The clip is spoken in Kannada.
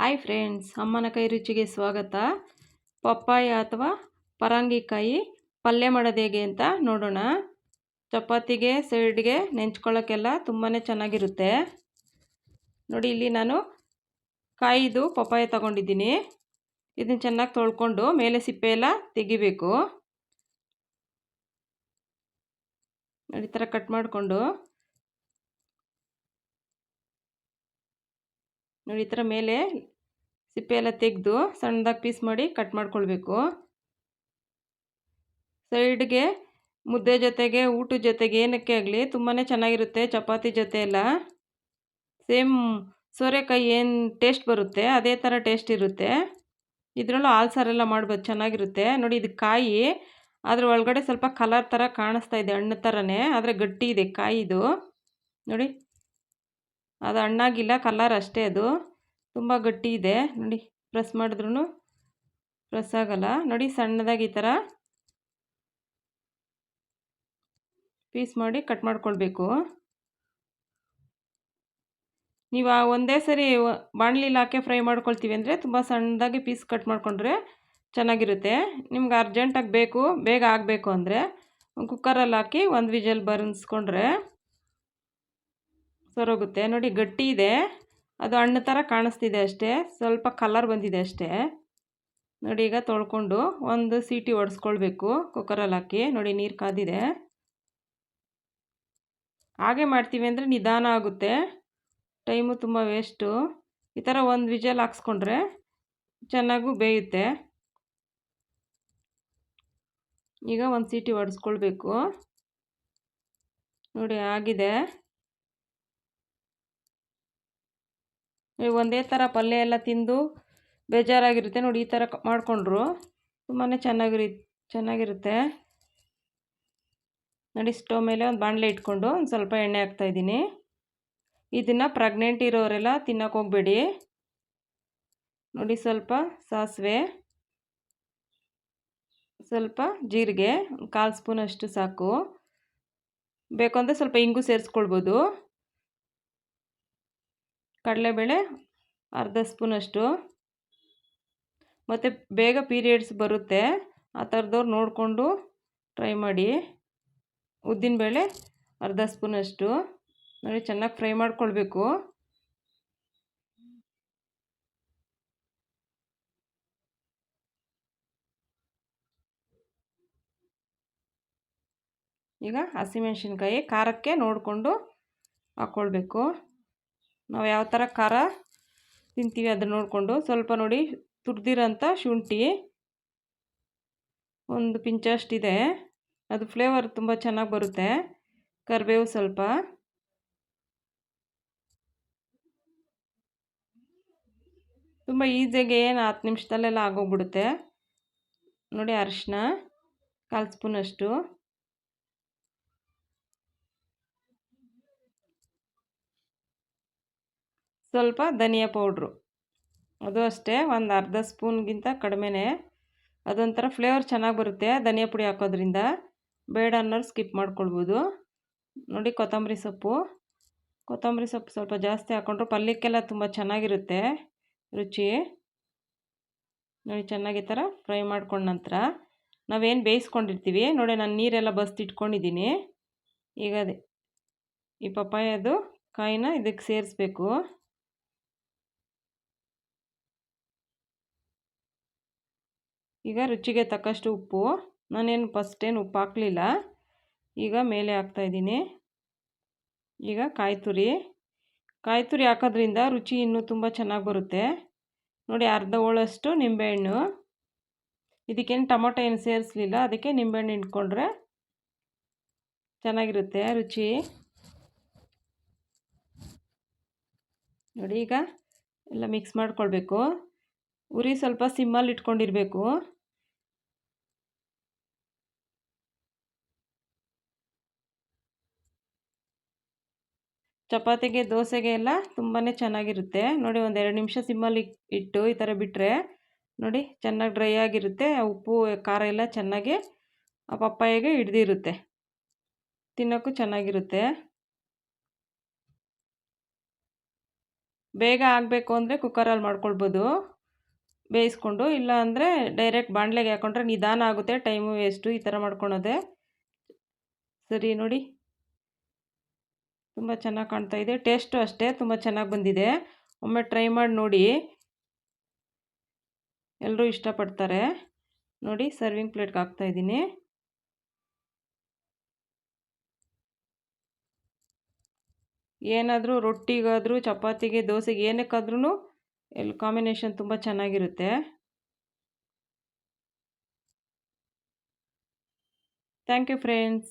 ಹಾಯ್ ಫ್ರೆಂಡ್ಸ್ ಅಮ್ಮನ ಕೈ ರುಚಿಗೆ ಸ್ವಾಗತ. ಪಪ್ಪಾಯ ಅಥವಾ ಪರಂಗಿಕಾಯಿ ಪಲ್ಯ ಮಾಡೋದು ಹೇಗೆ ಅಂತ ನೋಡೋಣ. ಚಪಾತಿಗೆ ಸೈಡ್ಗೆ ನೆಂಚ್ಕೊಳ್ಳೋಕ್ಕೆಲ್ಲ ತುಂಬಾ ಚೆನ್ನಾಗಿರುತ್ತೆ. ನೋಡಿ ಇಲ್ಲಿ ನಾನು ಕಾಯಿದು ಪಪ್ಪಾಯ ತಗೊಂಡಿದ್ದೀನಿ. ಇದನ್ನು ಚೆನ್ನಾಗಿ ತೊಳ್ಕೊಂಡು ಮೇಲೆ ಸಿಪ್ಪೆ ಎಲ್ಲ ತೆಗಿಬೇಕು. ನೋಡಿ ಥರ ಕಟ್ ಮಾಡಿಕೊಂಡು. ನೋಡಿ, ಈ ಥರ ಮೇಲೆ ಸಿಪ್ಪೆ ಎಲ್ಲ ತೆಗೆದು ಸಣ್ಣದಾಗಿ ಪೀಸ್ ಮಾಡಿ ಕಟ್ ಮಾಡ್ಕೊಳ್ಬೇಕು. ಸೈಡ್ಗೆ ಮುದ್ದೆ ಜೊತೆಗೆ, ಊಟದ ಜೊತೆಗೆ ಏನಕ್ಕೆ ಆಗಲಿ ತುಂಬಾ ಚೆನ್ನಾಗಿರುತ್ತೆ, ಚಪಾತಿ ಜೊತೆ ಎಲ್ಲ. ಸೇಮ್ ಸೋರೆಕಾಯಿ ಏನು ಟೇಸ್ಟ್ ಬರುತ್ತೆ, ಅದೇ ಥರ ಟೇಸ್ಟ್ ಇರುತ್ತೆ. ಇದರಲ್ಲೂ ಹಾಲು ಸಾರೆಲ್ಲ ಮಾಡ್ಬೋದು, ಚೆನ್ನಾಗಿರುತ್ತೆ. ನೋಡಿ, ಇದು ಕಾಯಿ, ಅದ್ರ ಒಳಗಡೆ ಸ್ವಲ್ಪ ಕಲರ್ ಥರ ಕಾಣಿಸ್ತಾ ಇದೆ, ಹಣ್ಣು ಥರನೇ, ಆದರೆ ಗಟ್ಟಿ ಇದೆ ಕಾಯಿದು ನೋಡಿ. ಅದು ಹಣ್ಣಾಗಿಲ್ಲ ಕಲರ್ ಅಷ್ಟೇ ಅದು. ತುಂಬ ಗಟ್ಟಿ ಇದೆ. ನೋಡಿ ಪ್ರೆಸ್ ಮಾಡಿದ್ರೂ ಪ್ರೆಸ್ ಆಗಲ್ಲ. ನೋಡಿ, ಸಣ್ಣದಾಗಿ ಈ ಥರ ಪೀಸ್ ಮಾಡಿ ಕಟ್ ಮಾಡ್ಕೊಳ್ಬೇಕು. ನೀವು ಒಂದೇ ಸರಿ ಬಾಣಲಿಲಿ ಹಾಕಿ ಫ್ರೈ ಮಾಡ್ಕೊಳ್ತೀವಿ ಅಂದರೆ ತುಂಬ ಸಣ್ಣದಾಗಿ ಪೀಸ್ ಕಟ್ ಮಾಡಿಕೊಂಡ್ರೆ ಚೆನ್ನಾಗಿರುತ್ತೆ. ನಿಮ್ಗೆ ಅರ್ಜೆಂಟಾಗಿ ಬೇಕು, ಬೇಗ ಆಗಬೇಕು ಅಂದರೆ ಕುಕ್ಕರಲ್ಲಿ ಹಾಕಿ ಒಂದು ವಿಜಲ್ ಬರ್ನ್ಸ್ಕೊಂಡ್ರೆ ಸರೋಗುತ್ತೆ. ನೋಡಿ ಗಟ್ಟಿ ಇದೆ. ಅದು ಹಣ್ಣು ಥರ ಕಾಣಿಸ್ತಿದೆ ಅಷ್ಟೇ. ಸ್ವಲ್ಪ ಕಲರ್ ಬಂದಿದೆ ಅಷ್ಟೇ. ನೋಡಿ ಈಗ ತೊಳ್ಕೊಂಡು ಒಂದು ಸೀಟಿ ಒಡಿಸ್ಕೊಳ್ಬೇಕು ಕುಕ್ಕರಲ್ಲಿ ಹಾಕಿ. ನೋಡಿ ನೀರು ಕಾದಿದೆ. ಹಾಗೆ ಮಾಡ್ತೀವಿ ಅಂದರೆ ನಿಧಾನ ಆಗುತ್ತೆ. ಟೈಮು ತುಂಬ ವೇಸ್ಟು ಈ ಥರ ಒಂದು ವಿಜಲ್ ಹಾಕ್ಸ್ಕೊಂಡ್ರೆ ಚೆನ್ನಾಗೂ ಬೇಯುತ್ತೆ. ಈಗ ಒಂದು ಸೀಟಿ ಒಡಿಸ್ಕೊಳ್ಬೇಕು. ನೋಡಿ ಆಗಿದೆ. ಒಂದೇ ಥರ ಪಲ್ಯ ಎಲ್ಲ ತಿಂದು ಬೇಜಾರಾಗಿರುತ್ತೆ ನೋಡಿ ಈ ಥರ ಮಾಡಿಕೊಂಡ್ರು. ತುಂಬಾ ಚೆನ್ನಾಗಿರಿ, ಚೆನ್ನಾಗಿರುತ್ತೆ. ನೋಡಿ ಸ್ಟವ್ ಮೇಲೆ ಒಂದು ಬಾಣಲೆ ಇಟ್ಕೊಂಡು ಒಂದು ಸ್ವಲ್ಪ ಎಣ್ಣೆ ಹಾಕ್ತಾಯಿದ್ದೀನಿ ಇದನ್ನು ಪ್ರೆಗ್ನೆಂಟ್ ಇರೋರೆಲ್ಲ ತಿನ್ನೋಕೆ ಹೋಗಬೇಡಿ. ನೋಡಿ ಸ್ವಲ್ಪ ಸಾಸಿವೆ, ಸ್ವಲ್ಪ ಜೀರಿಗೆ ಕಾಲು ಸ್ಪೂನ್ ಅಷ್ಟು ಸಾಕು. ಅಂದರೆ ಸ್ವಲ್ಪ ಇಂಗು ಸೇರಿಸ್ಕೊಳ್ಬೋದು. ಕಡಲೆಬೇಳೆ ಅರ್ಧ ಸ್ಪೂನಷ್ಟು ಮತ್ತು ಬೇಗ ಪೀರಿಯಡ್ಸ್ ಬರುತ್ತೆ, ಆ ಥರದವ್ರು ನೋಡಿಕೊಂಡು ಟ್ರೈ ಮಾಡಿ. ಉದ್ದಿನಬೇಳೆ ಅರ್ಧ ಸ್ಪೂನಷ್ಟು ನೋಡಿ, ಚೆನ್ನಾಗಿ ಫ್ರೈ ಮಾಡ್ಕೊಳ್ಬೇಕು. ಈಗ ಹಸಿಮೆಣ್ಸಿನ್ಕಾಯಿ, ಖಾರಕ್ಕೆ ನೋಡಿಕೊಂಡು ಹಾಕ್ಕೊಳ್ಬೇಕು ನಾವು ಯಾವ ಥರ ಖಾರ ತಿಂತೀವಿ ಅದನ್ನು ನೋಡಿಕೊಂಡು ಸ್ವಲ್ಪ ನೋಡಿ ತುರಿದಿರೋಂಥ ಶುಂಠಿ. ಒಂದು ಪಿಂಚಷ್ಟಿದೆ ಅದು ಫ್ಲೇವರ್ ತುಂಬ ಚೆನ್ನಾಗಿ ಬರುತ್ತೆ. ಕರಿಬೇವು ಸ್ವಲ್ಪ. ತುಂಬ ಈಸಿಯಾಗಿ ಏನು ಹತ್ತು ನಿಮಿಷದಲ್ಲೆಲ್ಲ ಆಗೋಗ್ಬಿಡುತ್ತೆ. ನೋಡಿ ಅರಿಶಿನ, ಕಾಲು ಸ್ಪೂನಷ್ಟು. ಸ್ವಲ್ಪ ಧನಿಯಾ ಪೌಡ್ರು. ಅದು ಅಷ್ಟೇ, ಒಂದು ಅರ್ಧ ಸ್ಪೂನ್ಗಿಂತ ಕಡಿಮೆನೇ. ಅದೊಂಥರ ಫ್ಲೇವರ್ ಚೆನ್ನಾಗಿ ಬರುತ್ತೆ ಧನಿಯಾ ಪುಡಿ ಹಾಕೋದ್ರಿಂದ. ಬೇಡ ಅನ್ನೋರು ಸ್ಕಿಪ್ ಮಾಡ್ಕೊಳ್ಬೋದು. ನೋಡಿ ಕೊತ್ತಂಬರಿ ಸೊಪ್ಪು. ಕೊತ್ತಂಬರಿ ಸೊಪ್ಪು ಸ್ವಲ್ಪ ಜಾಸ್ತಿ ಹಾಕ್ಕೊಂಡ್ರು ಪಲ್ಯಕ್ಕೆಲ್ಲ ತುಂಬ ಚೆನ್ನಾಗಿರುತ್ತೆ ರುಚಿ. ನೋಡಿ ಚೆನ್ನಾಗಿ ಥರ ಫ್ರೈ ಮಾಡ್ಕೊಂಡ ನಂತರ ನಾವೇನು ಬೇಯಿಸ್ಕೊಂಡಿರ್ತೀವಿ. ನೋಡಿ ನಾನು ನೀರೆಲ್ಲ ಬಸ್ತಿಟ್ಕೊಂಡಿದ್ದೀನಿ. ಈಗ ಅದೇ ಈ ಪಪ್ಪಾಯದು ಕಾಯಿನ ಇದಕ್ಕೆ ಸೇರಿಸ್ಬೇಕು. ಈಗ ರುಚಿಗೆ ತಕ್ಕಷ್ಟು ಉಪ್ಪು. ನಾನೇನು ಏನು ಉಪ್ಪು ಹಾಕಲಿಲ್ಲ. ಈಗ ಮೇಲೆ ಹಾಕ್ತಾಯಿದ್ದೀನಿ ಈಗ ಕಾಯಿ ತುರಿ ಕಾಯಿ ತುರಿ ಹಾಕೋದ್ರಿಂದ ರುಚಿ ಇನ್ನೂ ತುಂಬ ಚೆನ್ನಾಗಿ ಬರುತ್ತೆ. ನೋಡಿ ಅರ್ಧ ಹೋಳಷ್ಟು ನಿಂಬೆಹಣ್ಣು. ಇದಕ್ಕೇನು ಟೊಮೊಟೊ ಏನು ಸೇರಿಸಲಿಲ್ಲ, ಅದಕ್ಕೆ ನಿಂಬೆಹಣ್ಣು ಇಟ್ಕೊಂಡ್ರೆ ಚೆನ್ನಾಗಿರುತ್ತೆ ರುಚಿ. ನೋಡಿ ಈಗ ಎಲ್ಲ ಮಿಕ್ಸ್ ಮಾಡ್ಕೊಳ್ಬೇಕು. ಉರಿ ಸ್ವಲ್ಪ ಸಿಮ್ಮಲ್ಲಿ ಇಟ್ಕೊಂಡಿರಬೇಕು. ಚಪಾತಿಗೆ, ದೋಸೆಗೆ ಎಲ್ಲ ತುಂಬಾ ಚೆನ್ನಾಗಿರುತ್ತೆ. ನೋಡಿ ಒಂದು ಎರಡು ನಿಮಿಷ ಸಿಮ್ಮಲ್ಲಿ ಇಟ್ಟು ಈ ಥರ ಬಿಟ್ಟರೆ ನೋಡಿ ಚೆನ್ನಾಗಿ ಡ್ರೈ ಆಗಿರುತ್ತೆ. ಉಪ್ಪು, ಖಾರ ಎಲ್ಲ ಚೆನ್ನಾಗಿ ಆ ಪಪ್ಪಾಯಿಗೆ ಹಿಡ್ದಿರುತ್ತೆ. ತಿನ್ನೋಕ್ಕೂ ಚೆನ್ನಾಗಿರುತ್ತೆ. ಬೇಗ ಆಗಬೇಕು ಅಂದರೆ ಕುಕ್ಕರಲ್ಲಿ ಮಾಡ್ಕೊಳ್ಬೋದು. ಬೇಯಿಸ್ಕೊಂಡು ಇಲ್ಲ ಅಂದರೆ ಡೈರೆಕ್ಟ್ ಬಾಣಲೆಗೆ ಹಾಕೊಂಡ್ರೆ ನಿಧಾನ ಆಗುತ್ತೆ. ಟೈಮು ವೇಸ್ಟು ಈ ಥರ ಮಾಡ್ಕೊಳೋದೆ. ಸರಿ ನೋಡಿ. ತುಂಬ ಚೆನ್ನಾಗಿ ಕಾಣ್ತಾ ಇದೆ. ಟೇಸ್ಟು ಅಷ್ಟೇ, ತುಂಬ ಚೆನ್ನಾಗಿ ಬಂದಿದೆ. ಒಮ್ಮೆ ಟ್ರೈ ಮಾಡಿ ನೋಡಿ. ಎಲ್ಲರೂ ಇಷ್ಟಪಡ್ತಾರೆ. ನೋಡಿ ಸರ್ವಿಂಗ್ ಪ್ಲೇಟ್ಗೆ ಹಾಕ್ತಾಯಿದ್ದೀನಿ ಏನಾದರೂ ರೊಟ್ಟಿಗಾದರೂ, ಚಪಾತಿಗೆ, ದೋಸೆಗೆ ಏನಕ್ಕಾದ್ರೂ ಎಲ್ಲಿ ಕಾಂಬಿನೇಷನ್ ತುಂಬ ಚೆನ್ನಾಗಿರುತ್ತೆ. Thank you friends